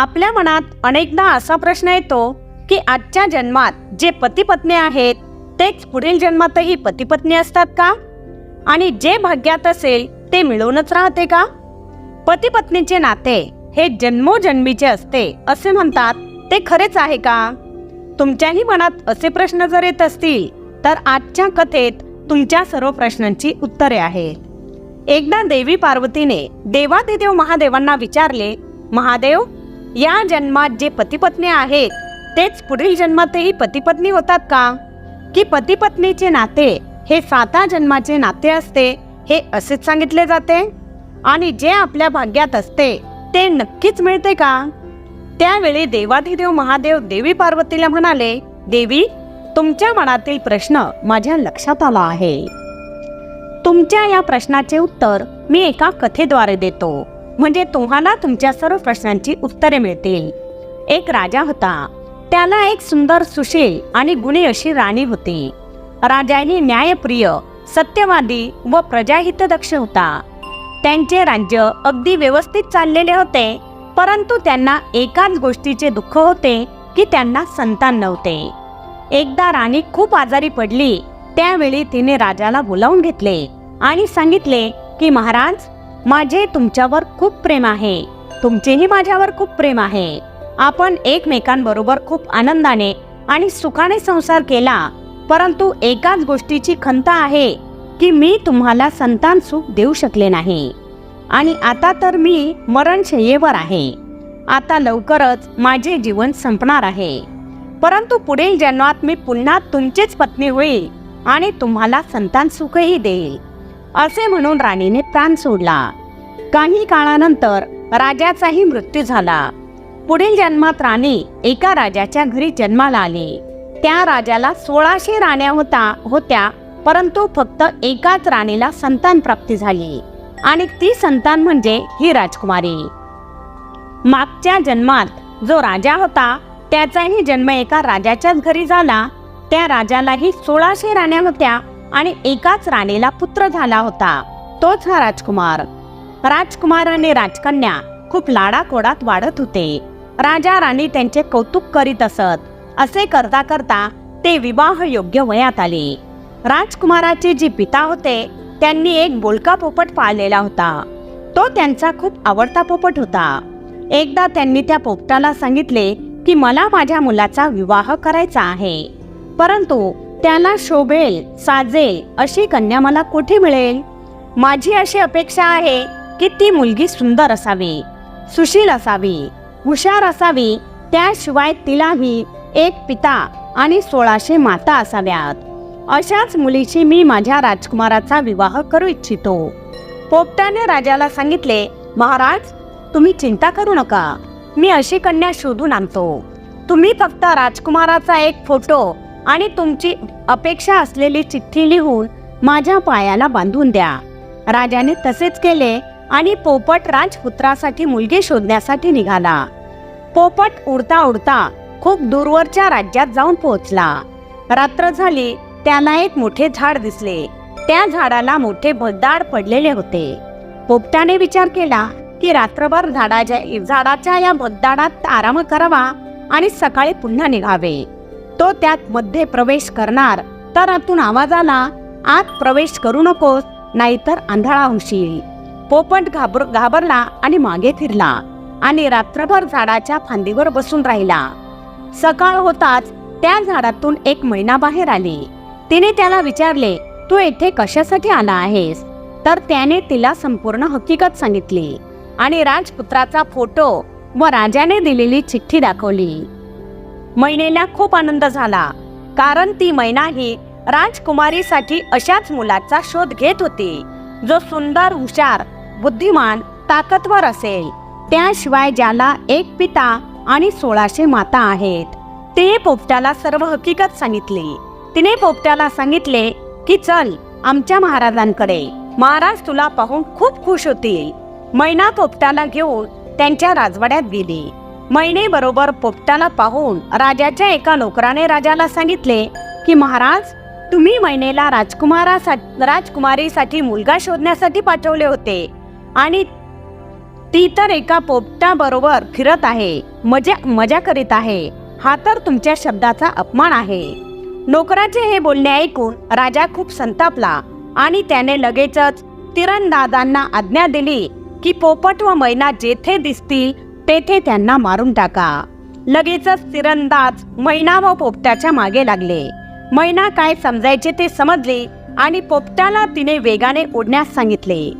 आपल्या मनात अनेकदा असा प्रश्न येतो की आजच्या जन्मात जे पती पत्नी आहेत तेच पुढील जन्मातही पती पत्नी असतात का? आणि जे भाग्यात असेल ते मिळूनच राहते का? पती पत्नीचे नाते हे जन्मोजन्मीचे असते असे म्हणतात. ते खरेच आहे का? तुमच्याही मनात असे प्रश्न जर येत असतील तर आजच्या कथेत तुमच्या सर्व प्रश्नांची उत्तरे आहेत एकदा देवी पार्वतीने देवादिदेव महादेवांना विचारले महादेव या जन्मात जे पतीपत्नी आहेत तेच पुढील जन्मातही पतीपत्नी होतात का? की पतीपत्नीचे नाते हे साता जन्माचे नाते असते हे असेच सांगितले जाते? आणि जे आपल्या भाग्यात असते ते नक्कीच मिळते का? त्यावेळी देवाधिदेव महादेव देवी पार्वतीला म्हणाले देवी तुमच्या मनातील प्रश्न माझ्या लक्षात आला आहे. तुमच्या या प्रश्नाचे उत्तर मी एका कथेद्वारे देतो. म्हणजे तुम्हाला तुमच्या सर्व प्रश्नांची उत्तरे मिळतील. एक राजा होता. त्याला एक सुंदर सुशील आणि गुणी अशी राणी होती. राजाने न्यायप्रिय सत्यवादी व प्रजाहितदक्ष होता. त्यांचे राज्य अगदी व्यवस्थित चाललेले होते परंतु त्यांना एकाच गोष्टीचे दुःख होते की त्यांना संतान नव्हते. एकदा राणी खूप आजारी पडली त्यावेळी तिने राजाला बोलावून घेतले आणि सांगितले की महाराज माझे तुमच्यावर खूप प्रेम आहे. तुमचेही माझ्यावर खूप प्रेम आहे. आपण एकमेकांबरोबर खूप आनंदाने आणि सुखाने संसार केला. परंतु एकाच गोष्टीची खंत आहे की मी तुम्हाला संतान सुख देऊ शकले नाही. आणि आता तर मी मरणशय्येवर आहे. आता लवकरच माझे जीवन संपणार आहे. परंतु पुढील जन्मात मी पुन्हा तुमचीच पत्नी होईल आणि तुम्हाला संतान सुखही देईल. असे म्हणून राणीने प्राण सोडला. काही काळानंतर राजाचाही मृत्यू झाला. पुढील जन्मात राणी एका राजाच्या घरी जन्माला आली. त्या राजाला सोळाशे राण्या होता होत्या परंतु फक्त एकाच राणीला संतान प्राप्ती झाली आणि ती संतान म्हणजे ही राजकुमारी. मागच्या जन्मात जो राजा होता त्याचाही जन्म एका राजाच्याच घरी झाला. त्या राजालाही सोळाशे राण्या होत्या आणि एकाच राणीला पुत्र झाला होता. तोच हा राजकुमार. राजकुमार आणि राजकन्या खूप लाडाकोडात वाढत होते. राजा राणी त्यांचे कौतुक करीत असत. असे करता करता ते विवाह योग्य वयात आले. राजकुमाराचे जे पिता होते त्यांनी एक बोलका पोपट पाळलेला होता. तो त्यांचा खूप आवडता पोपट होता. एकदा त्यांनी त्या पोपटाला सांगितले की मला माझ्या मुलाचा विवाह करायचा आहे. परंतु त्याला शोभेल साजेल अशी कन्या मला कुठे मिळेल? माझी अशी अपेक्षा आहे की ती मुलगी सुंदर असावी सुशील असावी हुशार असावी. त्याशिवाय तिलाही एक पिता आणि सोळाशे माता असाव्यात. अशाच मुलीशी मी माझ्या राजकुमाराचा विवाह करू इच्छितो. पोपटाने राजाला सांगितले महाराज तुम्ही चिंता करू नका. मी अशी कन्या शोधून आणतो. तुम्ही फक्त राजकुमाराचा एक फोटो आणि तुमची अपेक्षा असलेली चिठ्ठी लिहून माझ्या पायाला बांधून द्या. राजाने तसेच केले आणि पोपट राजपुत्रासाठी मुलगी शोधण्यासाठी निघाला. पोपट उडता उडता खूप दूरवरच्या राज्यात जाऊन पोहोचला. रात्र झाली त्याला एक मोठे झाड दिसले. त्या झाडाला मोठे भगदाड पडलेले होते. पोपटाने विचार केला की रात्रभर झाडाच्या झाडाच्या या भगदाडात आराम करावा आणि सकाळी पुन्हा निघावे. तो त्यात मध्ये प्रवेश करणार. तर आतून आवाज आला आत प्रवेश करू नकोस नाहीतर आंधळा होशील. पोपट घाबर घाबरला आणि मागे फिरला आणि रात्रभर झाडाच्या फांदीवर बसून राहिला. सकाळ होताच त्या झाडातून एक मैना बाहेर आली. तिने त्याला विचारले तू येथे कशासाठी आला आहेस? तर त्याने तिला संपूर्ण हकीकत सांगितली आणि राजपुत्राचा फोटो व राजाने दिलेली चिठ्ठी दाखवली. मैनेला खूप आनंद झाला. कारण ती मैना ही राजकुमारीसाठी अशाच मुलाचा शोध घेत होती. जो सुंदर हुशार बुद्धिमान ताकदवर असेल. त्याशिवाय ज्याला एक पिता आणि सोळाशे माता आहेत. ते पोपट्याला सर्व हकीकत सांगितली. तिने पोपट्याला सांगितले की चल आमच्या महाराजांकडे. महाराज तुला पाहून खूप खुश होतील. मैना पोपटाला घेऊन त्यांच्या राजवाड्यात गेली. मैने बरोबर पोपटाला पाहून राजाच्या एका नोकराने राजाला सांगितले की महाराज तुम्ही मैनेला राजकुमारासाठी राजकुमारीसाठी मुलगा शोधण्यासाठी पाठवले होते आणि ती तर एका पोपटाबरोबर फिरत आहे मजा मजा करीत आहे. हा तर तुमच्या शब्दाचा अपमान आहे. नोकराचे हे बोलणे ऐकून राजा खूप संतापला आणि त्याने लगेचच तिरंदाजांना आज्ञा दिली की पोपट व मैना जेथे दिसतील तेथे त्यांना मारून टाका. लगेचच तिरंदाज मैना व पोपट्याच्या मागे लागले. मैना काय समजायचे ते समजले आणि पोपट्याला तिने वेगाने उडण्यास सांगितले.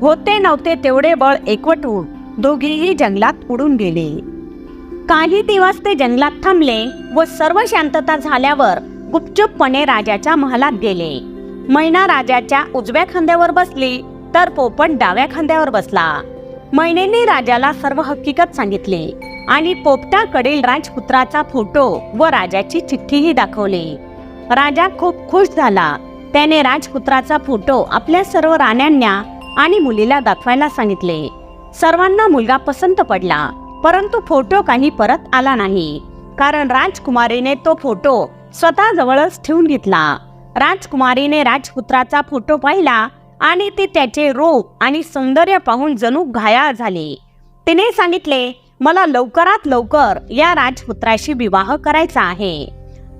होते नव्हते तेवढे बळ एकवटून दोघेही जंगलात उडून गेले. काही दिवस ते जंगलात थांबले व सर्व शांतता झाल्यावर गुपचूपपणे राजाच्या महालात गेले. मैना राजाच्या उजव्या खांद्यावर बसली तर पोपट डाव्या खांद्यावर बसला. मैनेने राजाला सर्व हकीकत सांगितले आणि पोपटाकडील राजपुत्राचा फोटो व राजाची चिठ्ठीही दाखवली. राजा खूप खुश झाला. त्याने राजपुत्राचा फोटो आपल्या सर्व राण्यांना आणि मुलीला दाखवायला सांगितले. सर्वांना मुलगा पसंत पडला परंतु फोटो काही परत आला नाही. कारण राजकुमारीने तो फोटो स्वतः जवळच ठेवून घेतला. राजकुमारीने राजपुत्राचा फोटो पाहिला आणि ती त्याचे रूप आणि सौंदर्य पाहून जणू घायाळ झाली. तिने सांगितले मला लवकरात लवकर या राजपुत्राशी विवाह करायचा आहे.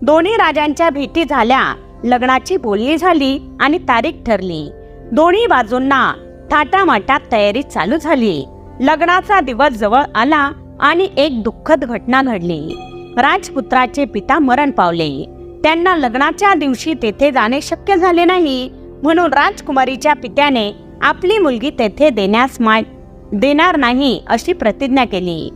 दोन्ही राजांच्या भेटी झाल्या लग्नाची बोलणी झाली आणि तारीख ठरली. दोन्ही बाजूंना थाटामाटात तयारी चालू झाली. लग्नाचा दिवस जवळ आला आणि एक दुःखद घटना घडली. राजपुत्राचे पिता मरण पावले. त्यांना लग्नाच्या दिवशी तेथे जाणे शक्य झाले नाही. म्हणून राजकुमारीच्या पित्याने आपली मुलगी तेथे देण्यास मा देणार नाही अशी प्रतिज्ञा केली.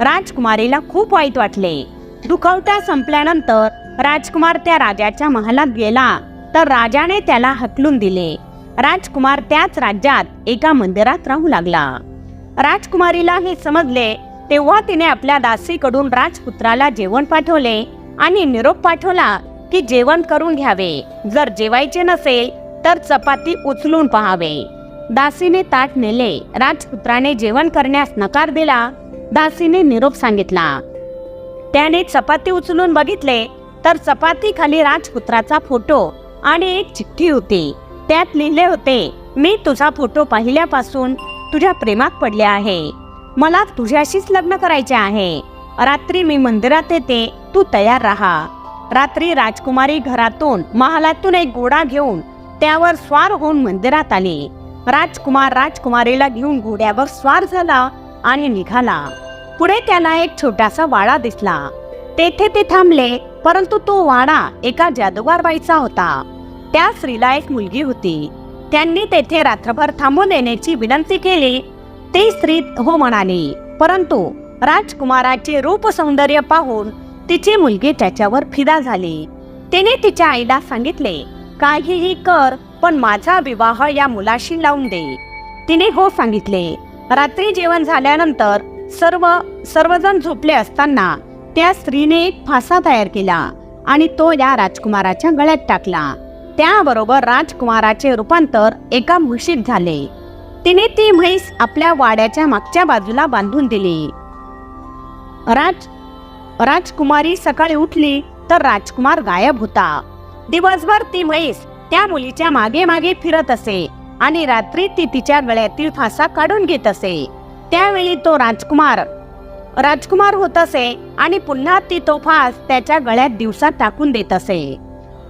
राजकुमारीला खूप वाईट वाटले. दुखवटा संपल्यानंतर राजकुमार त्या राजाच्या महालात गेला तर राजाने त्याला हकलून दिले. राजकुमार त्याच राज्यात एका मंदिरात राहू लागला. राजकुमारीला हे समजले तेव्हा तिने आपल्या दासीकडून राजपुत्राला जेवण पाठवले आणि निरोप पाठवला की जेवण करून घ्यावे. जर जेवायचे नसेल तर चपाती उचलून पहावे. दासीने ताट नेले. राजपुत्राने जेवण करण्यास नकार दिला. दासीने निरोप सांगितला. त्याने चपाती उचलून बघितले तर चपाती खाली राजपुत्राचा फोटो आणि एक चिठ्ठी होती. त्यात लिहिले होते मी तुझा फोटो पाहिल्यापासून तुझ्या प्रेमात पडले आहे. मला तुझ्याशीच लग्न करायचे आहे. रात्री मी मंदिरात येते तू तयार राहा. रात्री राजकुमारी घरातून महालातून एक गोडा घेऊन त्यावर स्वार होऊन मंदिरात आले. राजकुमार राजकुमारीला घेऊन घोड्यावर स्वार झाला आणि निघाला. पुढे त्याला एक छोटासा वाडा दिसला. तेथे ते थांबले परंतु तो वाडा एका जादूगार बाईचा होता. त्या स्त्रीला एक मुलगी होती. त्यांनी तेथे रात्रभर थांबून येण्याची विनंती केली. ते स्त्री हो म्हणाली परंतु राजकुमाराचे रूप सौंदर्य पाहून तिची मुलगी त्याच्यावर फिदा झाली. तिने तिच्या आईला सांगितले काहीही कर पण माझा विवाह या मुलाशी लावून दे. तिने हो सांगितले. रात्री जेवण झाल्यानंतर सर्व सर्वजण झोपले असताना त्या स्त्रीने एक फासा तयार केला आणि तो या राजकुमाराच्या गळ्यात टाकला. त्याबरोबर राजकुमाराचे रूपांतर एका म्हशीत झाले. तिने ती म्हैस आपल्या वाड्याच्या मागच्या बाजूला बांधून दिली. राज राजकुमारी सकाळी उठली तर राजकुमार गायब होता. दिवसभर ती म्हैस त्या मुलीच्या मागे मागे फिरत असे आणि रात्री ती तिच्या गळ्यातील फासा काढून घेत असे. त्यावेळी तो राजकुमार राजकुमार होत असे आणि पुन्हा ती तो फास त्याच्या गळ्यात दिवसा टाकून देत असे.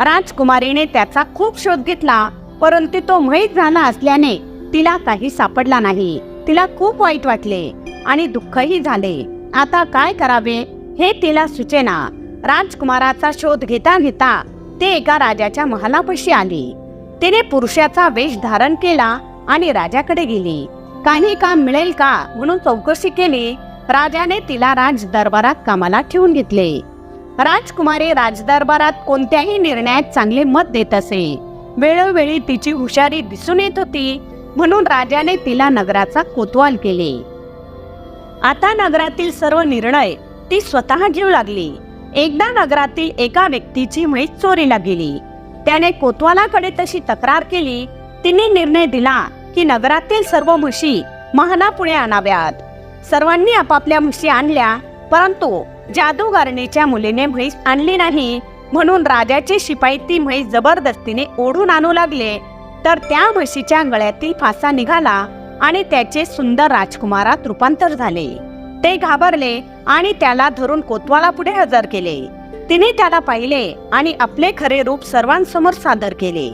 राजकुमारीने त्याचा खूप शोध घेतला परंतु तो म्हैस झाला असल्याने तिला काही सापडला नाही. तिला खूप वाईट वाटले आणि दुःखही झाले. आता काय करावे हे तिला सुचेना. राजकुमाराचा शोध घेता घेता ते एका राजाच्या महालापाशी आली. तिने पुरुषाचा वेश धारण केला आणि राजाकडे गेली. काही काम मिळेल का म्हणून चौकशी केली. राजाने तिला राज दरबारात कामाला ठेवून घेतले. राजकुमारी राजदरबारात कोणत्याही निर्णयात चांगले मत देत असे. वेळोवेळी तिची हुशारी दिसून येत होती म्हणून राजाने तिला नगराचा कोतवाल केले. आता नगरातील सर्व निर्णय ती स्वतः घेऊ लागली. एकदा नगरातील एका व्यक्तीची म्हैस चोरीला गेली. त्याने कोतवालाकडे तशी तक्रार केली. तिने निर्णय दिला की नगरातील सर्व म्हशी महालापुढे आणाव्यात. सर्वांनी आपापल्या म्हशी आणल्या परंतु जादूगारणीच्या मुलीने म्हैस आणली नाही. म्हणून राजाचे शिपाई ती म्हैस जबरदस्तीने ओढून आणू लागले. तर त्या म्हशीच्या गळ्यातील फासा निघाला आणि त्याचे सुंदर राजकुमारात रूपांतर झाले. ते घाबरले आणि त्याला धरून कोतवाला पुढे हजर केले. तिने त्याला पाहिले आणि आपले खरे रूप सर्वांसमोर सादर केले.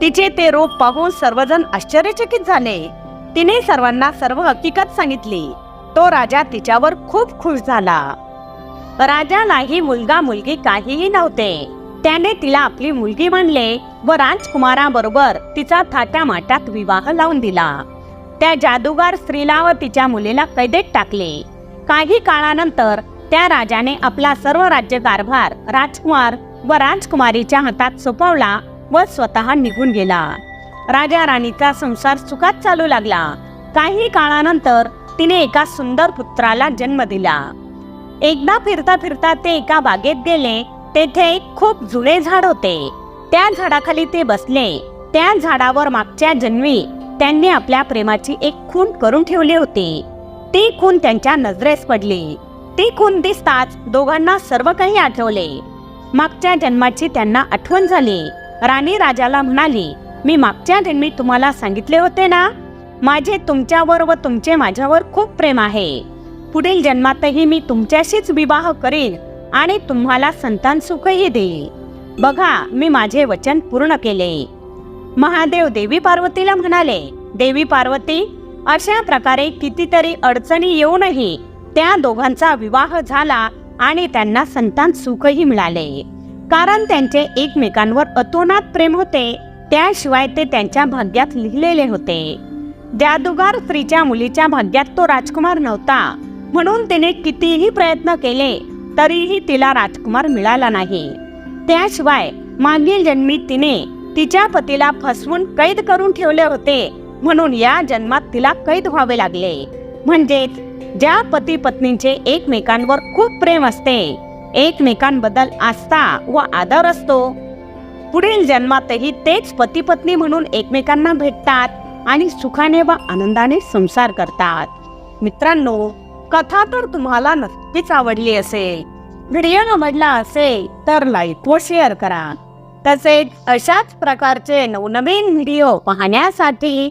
तिचे ते रूप पाहून सर्वजण आश्चर्यचकित झाले. तिने सर्वांना सर्व हकीकत सांगितली. तो राजा तिच्यावर खूप खुश झाला. राजालाही मुलगा मुलगी काहीही नव्हते. त्याने तिला आपली मुलगी मानले व राजकुमाराबरोबर तिचा थाट्या माटात विवाह लावून दिला. त्या जादूगार स्त्रीला व तिच्या मुलीला कैदेत टाकले. काही काळानंतर त्या राजाने आपला सर्व राज्यकारभार राजकुमार व राजकुमारीच्या हातात सोपवला व स्वतः निघून गेला. राजा राणीचा संसार सुखात चालू लागला. काही काळानंतर तिने एका सुंदर पुत्राला जन्म दिला. एकदा फिरता फिरता ते एका बागेत गेले तेथे एक खूप जुने झाड होते. त्या झाडाखाली ते बसले. त्या झाडावर मागच्या जन्मी त्यांनी आपल्या प्रेमाची एक खून करून ठेवली होती. ती खून त्यांच्या नजरेस पडली. ती खून दिसताच दोघांना सर्व काही आठवले. मागच्या जन्माची त्यांना आठवण झाली. राणी राजाला म्हणाली मी मागच्या जन्मी तुम्हाला सांगितले होते ना? माझे तुमच्यावर व तुमचे माझ्यावर खूप प्रेम आहे. पुढील जन्मातही मी तुमच्याशीच विवाह करेन आणि तुम्हाला संतान सुखही देईल. बघा मी माझे वचन पूर्ण केले. महादेव देवी पार्वतीला म्हणाले देवी पार्वती अशा प्रकारे कितीतरी अडचणी येऊनही त्या दोघांचा विवाह झाला आणि त्यांना संतान सुखही मिळाले. कारण त्यांचे एकमेकांवर अतोनात प्रेम होते त्याशिवाय ते त्यांच्या भाग्यात लिहिलेले होते. जादूगार स्त्रीच्या मुलीच्या भाग्यात तो राजकुमार नव्हता. म्हणून तिने कितीही प्रयत्न केले तरीही तिला राजकुमार मिळाला नाही. त्याशिवाय मागील जन्मी तिने तिच्या पतीला फसवून कैद करून ठेवले होते. म्हणून या जन्मात तिला कैद व्हावे लागले. म्हणजेच ज्या पती पत्नींचे एकमेकांवर खूप प्रेम असते एकमेकांबद्दल आस्था व आदर असतो. पुढील जन्मातही तेच पती पत्नी म्हणून एकमेकांना भेटतात आणि सुखाने व आनंदाने संसार करतात. मित्रांनो कथा तर तुम्हाला नक्कीच आवडली असेल. व्हिडिओ आवडला असेल तर लाईक व शेअर करा. तसेच अशाच प्रकारचे नवनवीन व्हिडिओ पाहण्यासाठी